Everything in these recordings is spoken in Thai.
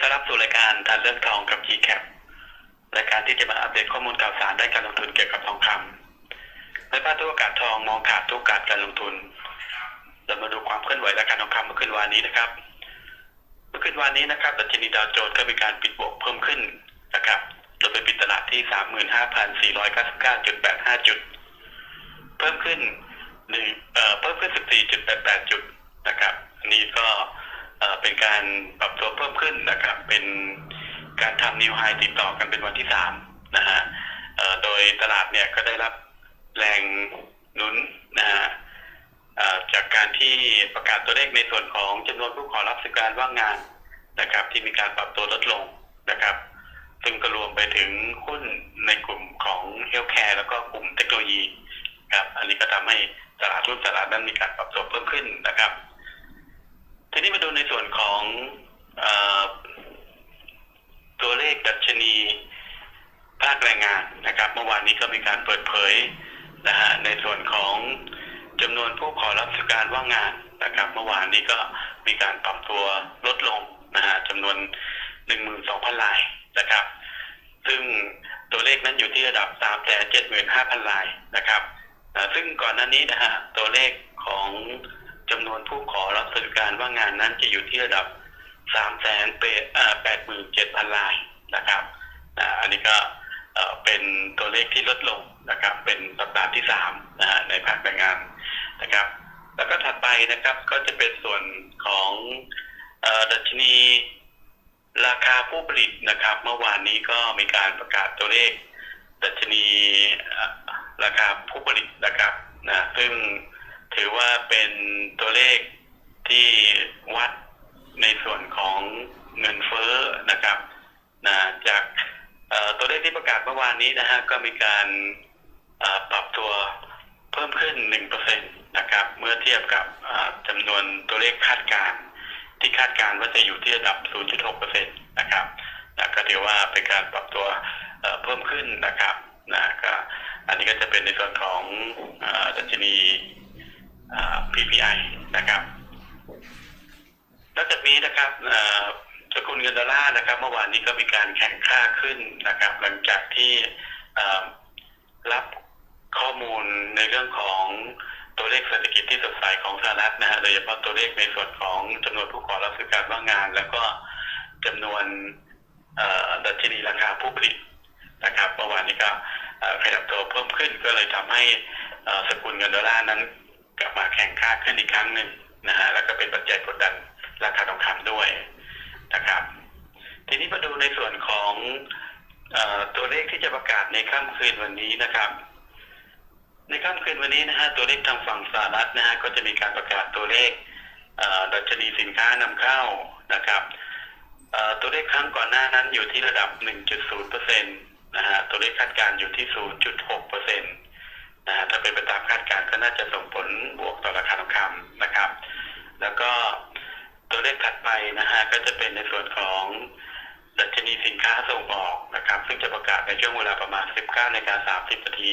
ต้อนรับสู่รายการทันเรื่องทองกับ GCAP รายการที่จะมาอัปเดตข้อมูลข่าวสารด้านการลงทุนเกี่ยวกับทองคำไม่พลาดทุกโอกาสทองมองขาดทุกโอกาสการลงทุน เรามาดูความเคลื่อนไหวราคาทองคำเมื่อคืนวานนี้นะครับ เมื่อคืนวานนี้นะครับดัชนีดาวโจนส์ก็มีการปิดบวกเพิ่มขึ้นนะครับโดยไปปิดตลาดที่ 35,499.85 จุด เพิ่มขึ้นหนึ่งเอ่อเพิ่มขึ้น 14.88 จุดนะครับ อันนี้ก็ เป็นการปรับตัวเพิ่มขึ้นนะครับ เป็นการทำนิวไฮติดต่อกันเป็นวันที่สามนะฮะโดยตลาดเนี่ยก็ได้รับแรงหนุนนะฮะจากการที่ประกาศตัวเลขในส่วนของจำนวนผู้ขอรับสิทธิการว่างงานนะครับ ที่มีการปรับตัวลดลงนะครับ ซึ่งก็รวมไปถึงหุ้นในกลุ่มของเฮลท์แคร์แล้วก็กลุ่มเทคโนโลยีครับ อันนี้ก็ทำให้ตลาดหุ้นตลาดนั้นมีการปรับตัวเพิ่มขึ้นนะครับ ทีนี้มาดูในส่วนของอตัวเลขดัชนีภาคแรงงานนะครับเมื่อวานนี้ก็มีการเปิดเผยนะฮะในส่วนของจำนวนผู้ขอรับสิการว่างงานนะครับ เมื่อวานนี้ก็มีการปรับตัวลดลงนะฮะจำนวน 12,000รายนะครับ ซึ่งตัวเลขนั้นอยู่ที่ระดับ375,000รายนะครับซึ่งก่อนหน้านี้นะฮะตัวเลขของ จำนวนผู้ขอรับสวัสดิการว่างงานนั้นจะอยู่ที่ระดับ3 8 87,000รายนะครับอันนี้ก็เป็นตัวเลขที่ลดลงนะครับ เป็นสัปดาห์ที่3นะฮะในภาคแรงงานนะครับ แล้วก็ถัดไปนะครับก็จะเป็นส่วนของอดัชนีราคาผู้ผลิตนะครับ เมื่อวานนี้ก็มีการประกาศตัวเลข ดัชนีราคาผู้ผลิตนะครับนะซึ่ง ถือว่าเป็นตัวเลขที่วัดในส่วนของเงินเฟ้อนะครับนะจากตัวเลขที่ประกาศเมื่อวานนี้นะฮะก็มีการปรับตัวเพิ่มขึ้น 1%นะครับ เมื่อเทียบกับจำนวนตัวเลขคาดการณ์ที่คาดการณ์ว่าจะอยู่ที่ระดับ 0.6%นะครับนะก็ถือว่าเป็นการปรับตัวเพิ่มขึ้นนะครับนะก็อันนี้ก็จะเป็นในส่วนของอดัชนี PPI นะครับ นอกจากนี้นะครับสกุลเงินดอลลาร์นะครับ เมื่อวานนี้ก็มีการแข่งค่าขึ้นนะครับ หลังจากที่รับข้อมูลในเรื่องของตัวเลขเศรษฐกิจที่สดใสของสหรัฐนะฮะโดยเฉพาะตัวเลขในส่วนของจำนวนผู้ขอรับสิทธิการว่างงาน แล้วก็จำนวนดัชนีราคาผู้ผลิตนะครับเมื่อวานนี้ก็ขยับตัวเพิ่มขึ้นก็เลยทำให้สกุลเงินดอลลาร์นั้น แข่งค่าขึ้นอีกครั้งหนึ่งนะฮะแล้วก็เป็นปัจจัยกดดันราคาทองคำด้วยนะครับ ทีนี้มาดูในส่วนของอตัวเลขที่จะประกาศในค่ำคืนวันนี้นะครับ ในค่ำคืนวันนี้นะฮะตัวเลขทางฝั่งสหรัฐนะฮะก็จะมีการประกาศตัวเลขดัชนีสินค้านำเข้านะครับตัวเลขครั้งก่อนหน้านั้นอยู่ที่ระดับ 1.0%นะฮะตัวเลขคาดการณ์อยู่ที่ 0.6% นะถ้าเป็นไปตามคาดการณ์ก็น่าจะส่งผลบวกต่อราคาทองคำนะครับ แล้วก็ตัวเลขถัดไปนะฮะก็จะเป็นในส่วนของดัชนีสินค้าส่งออกนะครับ ซึ่งจะประกาศในช่วงเวลาประมาณ 19นาฬิกา30นาที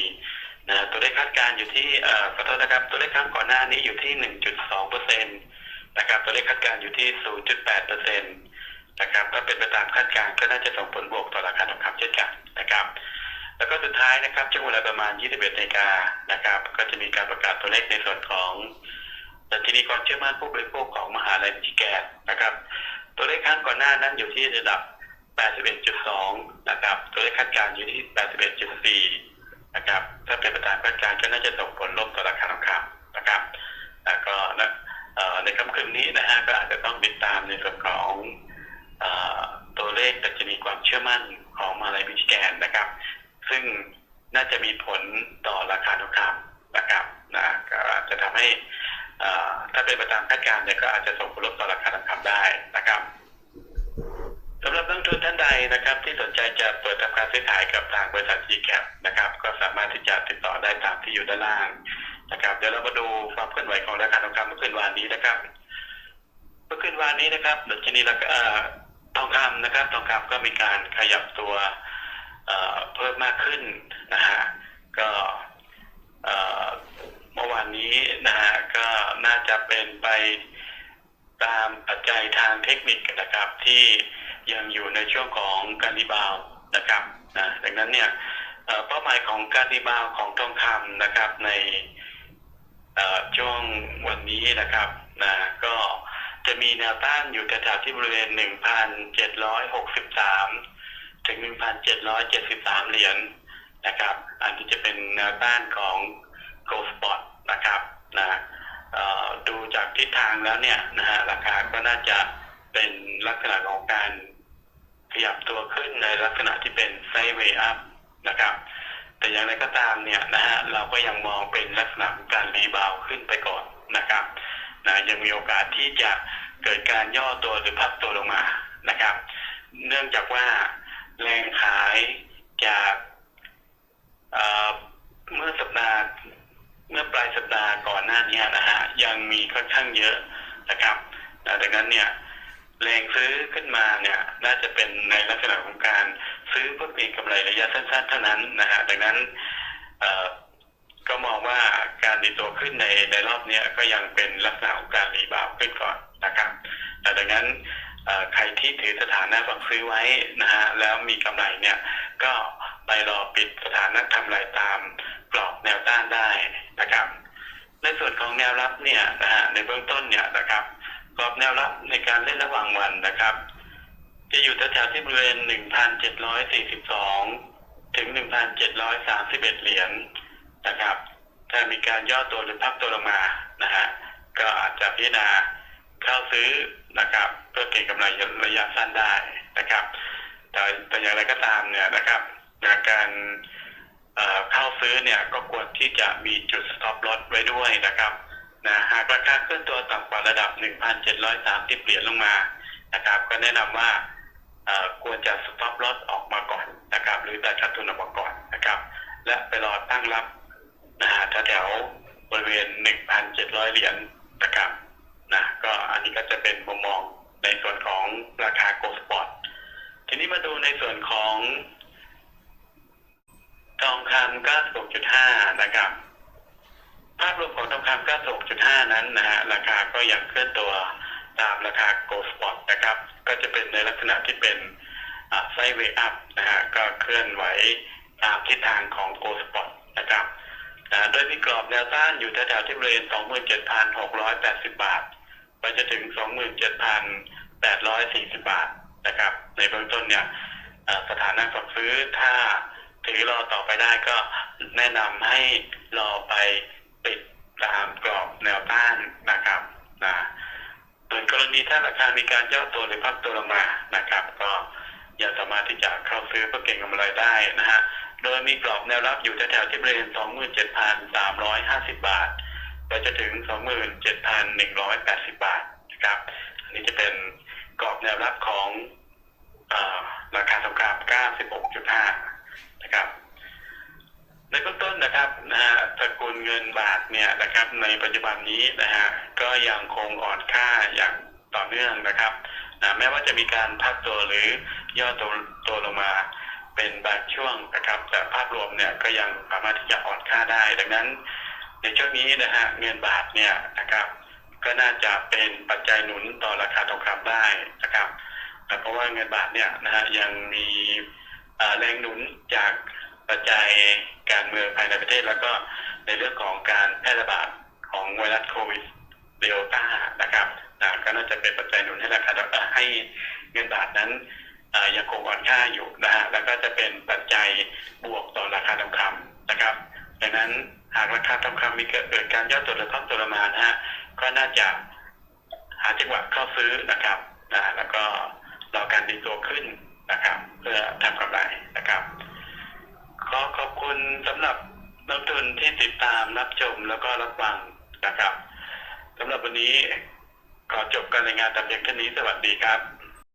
นะฮะตัวเลขคาดการณ์อยู่ที่เอ่อขอโทษนะครับตัวเลขครั้งก่อนหน้านี้อยู่ที่ 1.2เปอร์เซ็นต์นะครับตัวเลขคาดการณ์อยู่ที่ 0.8เปอร์เซ็นต์นะครับถ้าเป็นไปตามคาดการณ์ก็น่าจะส่งผลบวกต่อราคา สุดท้ายนะครับช่วงเวลาประมาณ 21นาฬิกานะครับ ก็จะมีการประกาศตัวเลขในส่วนของดัชนีความเชื่อมั่นผู้บริโภคของมหาลัยมิชิแกนนะครับ ตัวเลขครั้งก่อนหน้านั้นอยู่ที่ระดับ 81.2 นะครับ ตัวเลขคาดการณ์อยู่ที่ 81.4 นะครับ ถ้าเป็นไปตามคาดการณ์ก็น่าจะส่งผลลบต่อราคาทองคำนะครับ แล้วก็นะในค่ำคืนนี้นะฮะก็อาจจะต้องติดตามในส่วนของเอ่อตัวเลขดัชนีความเชื่อมั่นของมหาลัยมิชิแกนนะครับ ซึ่งน่าจะมีผลต่อราคาทองคำนะครับนะก็อาจจะทำให้ถ้าเป็นไปตามคาดการณ์เนี่ยก็อาจจะส่งผลลบต่อราคาทองคำได้นะครับสำหรับนักลงทุนท่านใดนะครับ ที่สนใจจะเปิดทำการซื้อขายกับทางบริษัท GCAP นะครับ ก็สามารถที่จะติดต่อได้ตามที่อยู่ด้านล่างนะครับ เดี๋ยวเรามาดูความเคลื่อนไหวของราคาทองคำเมื่อคืนวานนี้นะครับ เมื่อคืนวานนี้นะครับดัชนีราคาทองคำนะครับ ทองคำก็มีการขยับตัว เพิ่มมากขึ้นนะฮะก็เมื่อวานนี้นะฮะก็น่าจะเป็นไปตามปัจจัยทางเทคนิคนะครับที่ยังอยู่ในช่วงของการรีบาวนะครับนะดังนั้นเนี่ยเป้าหมายของการรีบาวของทองคำนะครับในช่วงวันนี้นะครับนะก็จะมีแนวต้านอยู่แถวที่บริเวณ 1,763 ถึง 1,773 เหรียญนะครับ อันที่จะเป็นแนวต้านของ Gold Spot นะครับนะดูจากทิศทางแล้วเนี่ยนะฮะราคาก็น่าจะเป็นลักษณะของการขยับตัวขึ้นในลักษณะที่เป็นไซด์เวย์อัพนะครับ แต่อย่างไรก็ตามเนี่ยนะฮะเราก็ยังมองเป็นลักษณะของการรีบาวขึ้นไปก่อนนะครับนะยังมีโอกาสที่จะเกิดการย่อตัวหรือพักตัวลงมานะครับ เนื่องจากว่า แรงขายจากเมื่อสัปดาห์เมื่อปลายสัปดาห์ก่อนหน้านี้นะฮะยังมีค่อนข้างเยอะนะครับดังนั้นเนี่ยแรงซื้อขึ้นมาเนี่ยน่าจะเป็นในลักษณะของการซื้อเพื่อเก็งกำไรระยะสั้นๆเท่านั้นนะฮะดังนั้นก็มองว่าการดีตัวขึ้นในในรอบนี้ก็ยังเป็นลักษณะของการรีบาวขึ้นก่อนนะครับแต่ดังนั้น เอ่อใคร ที่ถือสถานะฝังซื้อไว้นะฮะแล้วมีกำไรเนี่ยก็ไปรอปิดสถานะทำไรตามกรอบแนวต้านได้นะครับในส่วนของแนวรับเนี่ยนะฮะในเบื้องต้นเนี่ยนะครับกรอบแนวรับในการเล่นระหว่างวันนะครับ จะอยู่แถวๆที่บริเวณ 1,742 ถึง 1,731 เหรียญนะครับ ถ้ามีการย่อตัวหรือพักตัวลงมานะฮะก็อาจจะพิจารณาเข้าซื้อ นะครับเพื่อเก็งกำไรระยะสั้นได้นะครับ แต่แต่อย่างไรก็ตามเนี่ยนะครับนการเข้าซื้อเนี่ยก็ควรที่จะมีจุด stop loss ไว้ด้วยนะครับนะหากราคาเคลื่อนตัวต่ำกว่าระดับ 1,730 เหรียญลงมานะครับ ก็แนะนำว่าควรจะ stop loss ออกมาก่อนนะครับ หรือตัดขาดทุนออกมาก่อนนะครับ และไปรอตั้งรับนะฮะแถวบริเวณ 1,700 เหรียญนะครับ นะก็อันนี้ก็จะเป็นมุมมองในส่วนของราคาโกลสปอร์ตทีนี้มาดูในส่วนของทองคำ96.5นะครับ ภาพรวมของทองคำ96.5นั้นนะฮะราคาก็ยังเคลื่อนตัวตามราคาโกลสปอร์ตนะครับ ก็จะเป็นในลักษณะที่เป็นไซเวอัพนะฮะก็เคลื่อนไหวตามทิศทางของโกลสปอร์ตนะครับนะโดยมีกรอบแนวต้านอยู่แถวๆที่บริเวณ 27,680 บาท ไปจะถึง 27,840 บาทนะครับ ในเบื้องต้นเนี่ยสถานะฝักซื้อถ้าถือรอต่อไปได้ก็แนะนำให้รอไปปิดตามกรอบแนวต้านนะครับนะส่วนกรณีถ้าราคามีการย่อตัวหรือพักตัวลงมานะครับ ก็ยังสามารถที่จะเข้าซื้อเพื่อเก็งกำไรได้นะฮะ โดยมีกรอบแนวรับอยู่แถวๆที่บริเวณ 27,350 บาท ไปจะถึง 27,180 บาทนะครับ อันนี้จะเป็นกรอบแนวรับของอราคาทองคำ96.5 นะครับ ในเบื้องต้นนะครับนะฮะตระกูลเงินบาทเนี่ยนะครับ ในปัจจุบันนี้นะฮะก็ยังคงอ่อนค่าอย่างต่อเนื่องนะครับนะแม้ว่าจะมีการพักตัวหรือย่อตัวตัวลงมาเป็นบางช่วงนะครับ แต่ภาพรวมเนี่ยก็ยังสามารถที่จะอ่อนค่าได้ ดังนั้น ในช่วงนี้นะฮะเงินบาทเนี่ยนะครับก็น่าจะเป็นปัจจัยหนุนต่อราคาทองคำได้นะครับแต่เพราะว่าเงินบาทเนี่ยนะฮะยังมีแรงหนุนจากปัจจัยการเมืองภายในประเทศ แล้วก็ในเรื่องของการแพร่ระบาดของไวรัสโควิดเดลต้านะครับนะก็น่าจะเป็นปัจจัยหนุนให้ราคาเอ่อให้เงินบาทนั้นยังคงอ่อนค่าอยู่นะฮะแล้วก็จะเป็นปัจจัยบวกต่อราคาทองคำนะครับดังนั้น หากราคาทองคำมีเกิดการย่อตัวหรือพักตัวมานะฮะก็น่าจะหาจังหวะเข้าซื้อนะครับนะแล้วก็รอการดีตัวขึ้นนะครับ เพื่อทำกำไรนะครับ ขอขอบคุณสำหรับนักทุนที่ติดตามรับชมแล้วก็รับฟังนะครับสำหรับวันนี้ขอจบการรายงานแต่เพียงเท่านี้สวัสดีครับ